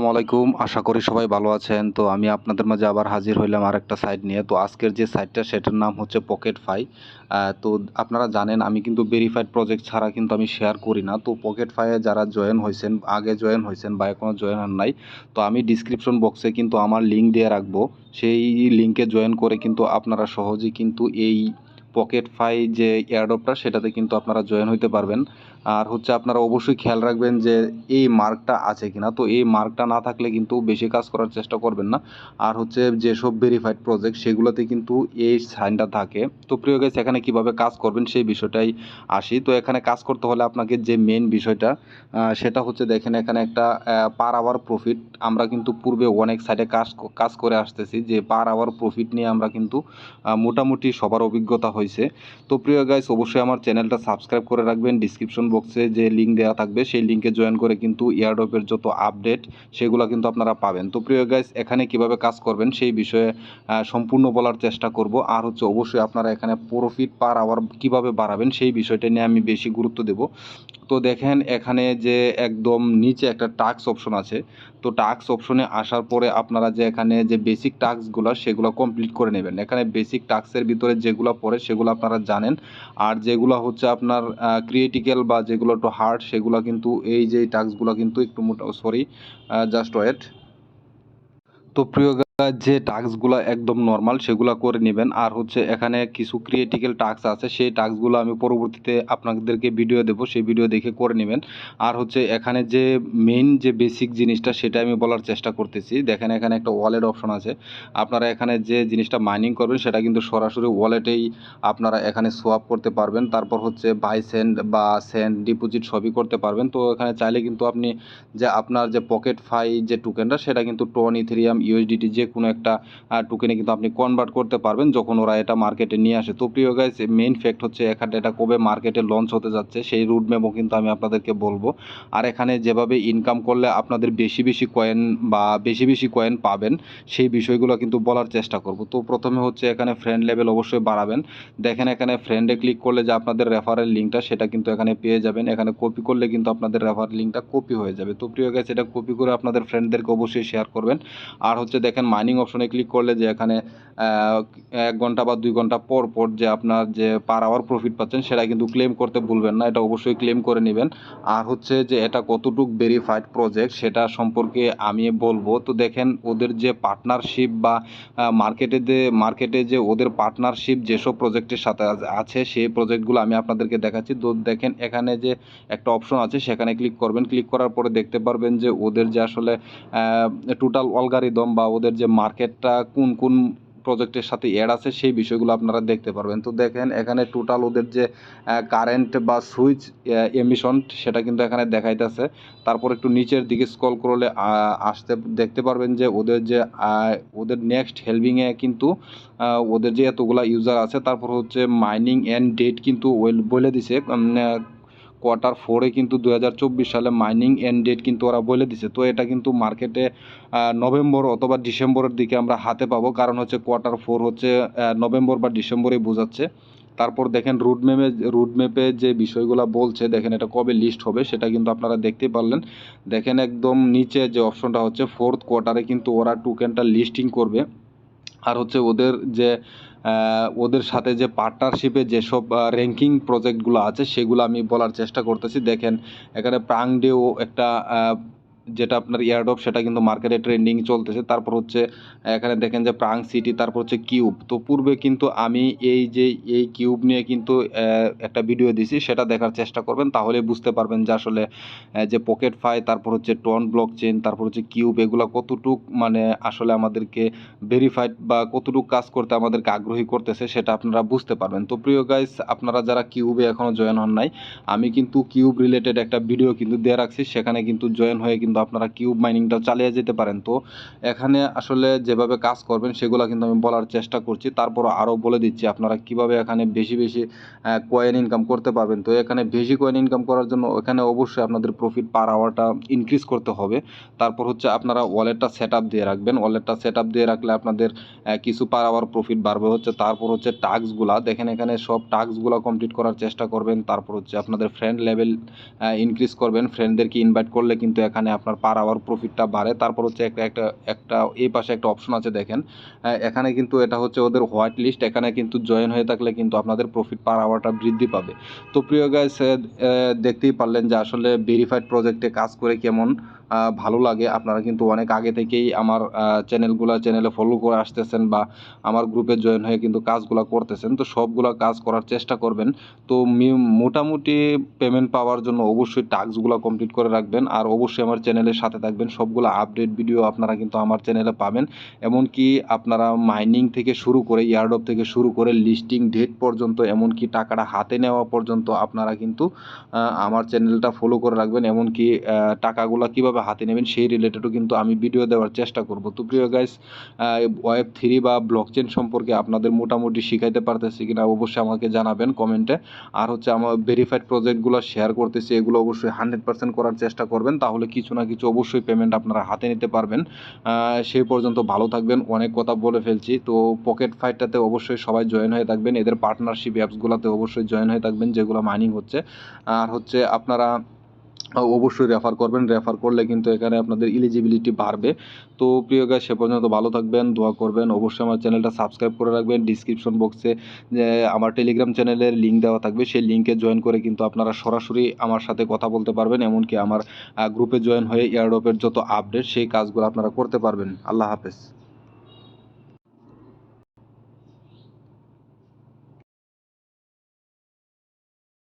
আসসালামু আলাইকুম। আশা করি সবাই ভালো আছেন। তো আমি আপনাদের মাঝে আবার হাজির হইলাম আর একটা সাইট নিয়ে। তো আজকের যে সাইটটা সেটার নাম হচ্ছে পকেট ফাই তো আপনারা জানেন, আমি কিন্তু ভেরিফাইড প্রজেক্ট ছাড়া কিন্তু আমি শেয়ার করি না। তো পকেট ফাইয়ে যারা জয়েন হয়েছেন আগে জয়েন হয়েছেন বা এখনও জয়েন হন নাই, তো আমি ডিসক্রিপশন বক্সে কিন্তু আমার লিঙ্ক দিয়ে রাখব। সেই লিঙ্কে জয়েন করে কিন্তু আপনারা সহজেই কিন্তু এই পকেট ফাই যে এয়ারড্রপটা, সেটাতে কিন্তু আপনারা জয়েন হইতে পারবেন। আর হচ্ছে আপনারা অবশ্যই খেয়াল রাখবেন যে এই মার্কটা আছে কিনা। তো এই মার্কটা না থাকলে কিন্তু বেশি কাজ করার চেষ্টা করবেন না। আর হচ্ছে যেসব ভেরিফাইড প্রজেক্ট, সেগুলোতে কিন্তু এই সাইনটা থাকে। তো প্রিয় গেছে এখানে কীভাবে কাজ করবেন সেই বিষয়টাই আসি। তো এখানে কাজ করতে হলে আপনাকে যে মেন বিষয়টা সেটা হচ্ছে দেখেন এখানে একটা পার আওয়ার প্রফিট আমরা কিন্তু পূর্বে অনেক সাইডে কাজ কাজ করে আসতেছি যে পার আওয়ার প্রফিট নিয়ে আমরা কিন্তু মোটামুটি সবার অভিজ্ঞতা হয়েছে। তো প্রিয় গাইস অবশ্যই আমার চ্যানেলটা সাবস্ক্রাইব করে রাখবেন। ডিসক্রিপশন বক্সে যে লিঙ্ক দেওয়া থাকবে, সেই লিঙ্কে জয়েন করে কিন্তু এয়ারড্রপের যত আপডেট সেগুলো কিন্তু আপনারা পাবেন। তো প্রিয় গাইস এখানে কীভাবে কাজ করবেন, সেই বিষয়ে সম্পূর্ণ বলার চেষ্টা করব। আর হচ্ছে অবশ্যই আপনারা এখানে প্রফিট পার আওয়ার কীভাবে বাড়াবেন, সেই বিষয়টা নিয়ে আমি বেশি গুরুত্ব দেব। তো দেখেন এখানে যে একদম নিচে একটা টাস্ক অপশন আছে। তো টাস্ক অপশনে আসার পরে আপনারা যে এখানে যে বেসিক টাস্কগুলো সেগুলো কমপ্লিট করে নেবেন। এখানে বেসিক টাস্কের ভিতরে যেগুলো পড়ে, সেগুলো আপনারা জানেন। আর যেগুলো হচ্ছে আপনার ক্রিয়েটিক্যাল বা যেগুলো একটু হার্ড সেগুলো কিন্তু এই যে টাস্কগুলো কিন্তু একটু মোটা সরি জাস্ট ওয়েট তো প্রিয় যে টাস্কগুলো একদম নর্মাল সেগুলো করে নেবেন। আর হচ্ছে এখানে কিছু ক্রিয়েটিক্যাল টাস্ক আছে, সেই টাস্কগুলো আমি পরবর্তীতে আপনাদেরকে ভিডিও দেবো, সেই ভিডিও দেখে করে নেবেন। আর হচ্ছে এখানে যে মেইন যে বেসিক জিনিসটা, সেটা আমি বলার চেষ্টা করতেছি। দেখেন এখানে একটা ওয়ালেট অপশন আছে। আপনারা এখানে যে জিনিসটা মাইনিং করবেন, সেটা কিন্তু সরাসরি ওয়ালেটেই আপনারা এখানে সোয়াপ করতে পারবেন। তারপর হচ্ছে বাই সেন্ড বা সেন্ড ডিপোজিট সবই করতে পারবেন। তো এখানে চাইলে কিন্তু আপনি যে আপনার যে পকেট ফাই যে টোকেনটা সেটা কিন্তু টন ইথেরিয়াম ইউএসডিটি যে কোনো একটা টোকেনে কিন্তু আপনি কনভার্ট করতে পারবেন যখন ওরা এটা মার্কেটে নিয়ে আসে। তো প্রিয় গাইস মেইন ফ্যাক্ট হচ্ছে এখানে এটা কবে মার্কেটে লঞ্চ হতে যাচ্ছে সেই রুট ম্যাপও কিন্তু আমি আপনাদেরকে বলব। আর এখানে যেভাবে ইনকাম করলে আপনাদের বেশি বেশি কয়েন বা বেশি বেশি কয়েন পাবেন, সেই বিষয়গুলো কিন্তু বলার চেষ্টা করব। তো প্রথমে হচ্ছে এখানে ফ্রেন্ড লেভেল অবশ্যই বাড়াবেন। দেখেন এখানে ফ্রেন্ডে ক্লিক করলে যে আপনাদের রেফারেল লিঙ্কটা সেটা কিন্তু এখানে পেয়ে যাবেন। এখানে কপি করলে কিন্তু আপনাদের রেফারেল লিঙ্কটা কপি হয়ে যাবে। তো প্রিয় গাইস এটা কপি করে আপনাদের ফ্রেন্ডদেরকে অবশ্যই শেয়ার করবেন। আর হচ্ছে দেখেন মাইনিং অপশনে ক্লিক করলে যে এখানে এক ঘণ্টা বা দুই ঘণ্টা পর পর যে আপনার যে পার আওয়ার প্রফিট পাচ্ছেন, সেটা কিন্তু ক্লেম করতে ভুলবেন না। এটা অবশ্যই ক্লেম করে নেবেন। আর হচ্ছে যে এটা কতটুক ভেরিফাইড প্রজেক্ট সেটা সম্পর্কে আমি বলব। তো দেখেন, ওদের যে পার্টনারশিপ বা মার্কেটে যে মার্কেটে যে ওদের পার্টনারশিপ যেসব প্রজেক্টের সাথে আছে, সেই প্রজেক্টগুলো আমি আপনাদেরকে দেখাচ্ছি। তো দেখেন, এখানে যে একটা অপশন আছে, সেখানে ক্লিক করবেন। ক্লিক করার পরে দেখতে পারবেন যে ওদের যে আসলে টোটাল অলগারিদম বা ওদের যে মার্কেটটা কোন কোন প্রজেক্টের সাথে অ্যাড আছে সেই বিষয়গুলো আপনারা দেখতে পারবেন। তো দেখেন, এখানে টোটাল ওদের যে কারেন্ট বা সুইচ এমিশন সেটা কিন্তু এখানে দেখাইতেছে। তারপর একটু নিচের দিকে স্ক্রল করলে আসতে, দেখতে পারবেন যে ওদের যে ওদের নেক্সট হেল্পিংয়ে কিন্তু ওদের যে এতগুলা ইউজার আছে, তারপর হচ্ছে মাইনিং অ্যান্ড ডেট কিন্তু বলে দিছে কোয়ার্টার ফোরে কিন্তু দু হাজার চব্বিশ সালে মাইনিং এন্ড ডেট কিন্তু ওরা বলে দিছে। তো এটা কিন্তু মার্কেটে নভেম্বর অথবা ডিসেম্বরের দিকে আমরা হাতে পাবো। কারণ হচ্ছে কোয়ার্টার ফোর হচ্ছে নভেম্বর বা ডিসেম্বরে বোঝাচ্ছে। তারপর দেখেন রুট ম্যাপে রুট ম্যাপে যে বিষয়গুলো বলছে, দেখেন এটা কবে লিস্ট হবে সেটা কিন্তু আপনারা দেখতে পারলেন। দেখেন একদম নিচে যে অপশনটা হচ্ছে ফোর্থ কোয়ার্টারে কিন্তু ওরা টোকেনটা লিস্টিং করবে। আর হচ্ছে ওদের যে ওদের সাথে যে পার্টনারশিপে যেসব র্যাঙ্কিং প্রজেক্টগুলো আছে সেগুলো আমি বলার চেষ্টা করতেছি। দেখেন এখানে প্রাংডেও একটা আহ, যেটা আপনার এয়ারডপ সেটা কিন্তু মার্কেটে ট্রেন্ডিং চলতেছে। তারপর হচ্ছে, এখানে দেখেন যে প্রাং সিটি তারপর হচ্ছে কিউব তো পূর্বে কিন্তু আমি এই যে, এই কিউব নিয়ে কিন্তু একটা ভিডিও দিছি, সেটা দেখার চেষ্টা করবেন, তাহলে বুঝতে পারবেন যে আসলে যে পকেট ফাই তারপর হচ্ছে টন ব্লক চেন তারপর হচ্ছে কিউব এগুলো কতটুক মানে আসলে আমাদেরকে ভেরিফাইড বা কতটুকু কাজ করতে আমাদেরকে আগ্রহী করতেছে, সেটা আপনারা বুঝতে পারবেন। তো প্রিয় গাইস আপনারা যারা কিউবে এখনও জয়েন হন নাই, আমি কিন্তু কিউব রিলেটেড একটা ভিডিও কিন্তু দিয়ে রাখছি, সেখানে কিন্তু জয়েন হয়ে কিন্তু আপনারা কিউব মাইনিংটাও চালিয়ে যেতে পারেন। তো এখানে আসলে যেভাবে কাজ করবেন, সেগুলো কিন্তু আমি বলার চেষ্টা করছি। তারপর আরও বলে দিচ্ছি, আপনারা কীভাবে এখানে বেশি বেশি কয়েন ইনকাম করতে পারবেন। তো এখানে বেশি কয়েন ইনকাম করার জন্য এখানে অবশ্যই আপনাদের প্রফিট পার আওয়ারটা ইনক্রিজ করতে হবে। তারপর হচ্ছে আপনারা ওয়ালেটটা সেট আপ দিয়ে রাখবেন। ওয়ালেটটা সেট আপ দিয়ে রাখলে আপনাদের কিছু পার আওয়ার প্রফিট বাড়বে হচ্ছে। তারপর হচ্ছে টাস্কগুলা দেখেন এখানে সব টাস্কগুলো কমপ্লিট করার চেষ্টা করবেন। তারপর হচ্ছে আপনাদের ফ্রেন্ড লেভেল ইনক্রিজ করবেন। ফ্রেন্ডদেরকে ইনভাইট করলে কিন্তু এখানে আপনার পার আওয়ার প্রফিটটা বাড়ে। তারপর হচ্ছে একটা একটা একটা, এই পাশে একটা অপশন আছে দেখেন। এখানে কিন্তু এটা হচ্ছে ওদের হোয়াইট লিস্ট এখানে কিন্তু জয়েন হয়ে থাকলে কিন্তু আপনাদের প্রফিট পার আওয়ারটা বৃদ্ধি পাবে। তো প্রিয় গাইস দেখতেই পারলেন যে আসলে ভেরিফাইড প্রজেক্টে কাজ করে কেমন ভালো লাগে। আপনারা কিন্তু অনেক আগে থেকেই আমার চ্যানেলগুলো চ্যানেলে ফলো করে আসতেছেন বা আমার গ্রুপে জয়েন হয়ে কিন্তু কাজগুলো করতেছেন। তো সবগুলো কাজ করার চেষ্টা করবেন। তো মোটামুটি পেমেন্ট পাওয়ার জন্য অবশ্যই টাস্কগুলো কমপ্লিট করে রাখবেন। আর অবশ্যই আমার চ্যানেলের সাথে থাকবেন। সবগুলো আপডেট ভিডিও আপনারা কিন্তু আমার চ্যানেলে পাবেন। এমনকি আপনারা মাইনিং থেকে শুরু করে ইয়ারডপ থেকে শুরু করে লিস্টিং ডেট পর্যন্ত, এমনকি টাকাটা হাতে নেওয়া পর্যন্ত আপনারা কিন্তু আমার চ্যানেলটা ফলো করে রাখবেন। এমনকি টাকাগুলো কীভাবে হাতে নেবেন, সেই রিলেটেডও কিন্তু আমি ভিডিও দেওয়ার চেষ্টা করব। তো প্রিয় গাইস ওয়েব থ্রি বা ব্লকচেন সম্পর্কে আপনাদের মোটামুটি শিখাইতে পারতেছি কিনা অবশ্যই আমাকে জানাবেন কমেন্টে আর হচ্ছে আমার ভেরিফাইড প্রজেক্টগুলো শেয়ার করতেছি, এগুলো অবশ্যই হান্ড্রেড পার্সেন্ট করার চেষ্টা করবেন। তাহলে কিছু না কিছু অবশ্যই পেমেন্ট আপনারা হাতে নিতে পারবেন। সেই পর্যন্ত ভালো থাকবেন, অনেক কথা বলে ফেলছি। তো পকেট ফাইটটাতে অবশ্যই সবাই জয়েন হয়ে থাকবেন। এদের পার্টনারশিপ অ্যাপসগুলোতে অবশ্যই জয়েন হয়ে থাকবেন, যেগুলো মাইনিং হচ্ছে। আর হচ্ছে আপনারা অবশ্যই রেফার করবেন। রেফার করলে কিন্তু এখানে আপনাদের ইলিজিবিলিটি বাড়বে। তো প্রিয় গাছ সে পর্যন্ত ভালো থাকবেন, দোয়া করবেন। অবশ্যই আমার চ্যানেলটা সাবস্ক্রাইব করে রাখবেন। ডিসক্রিপশন বক্সে আমার টেলিগ্রাম চ্যানেলের লিঙ্ক দেওয়া থাকবে। সেই লিঙ্কে জয়েন করে কিন্তু আপনারা সরাসরি আমার সাথে কথা বলতে পারবেন। এমনকি আমার গ্রুপে জয়েন হয়ে এয়ারডপের যত আপডেট সেই কাজগুলো আপনারা করতে পারবেন। আল্লাহ হাফেজ।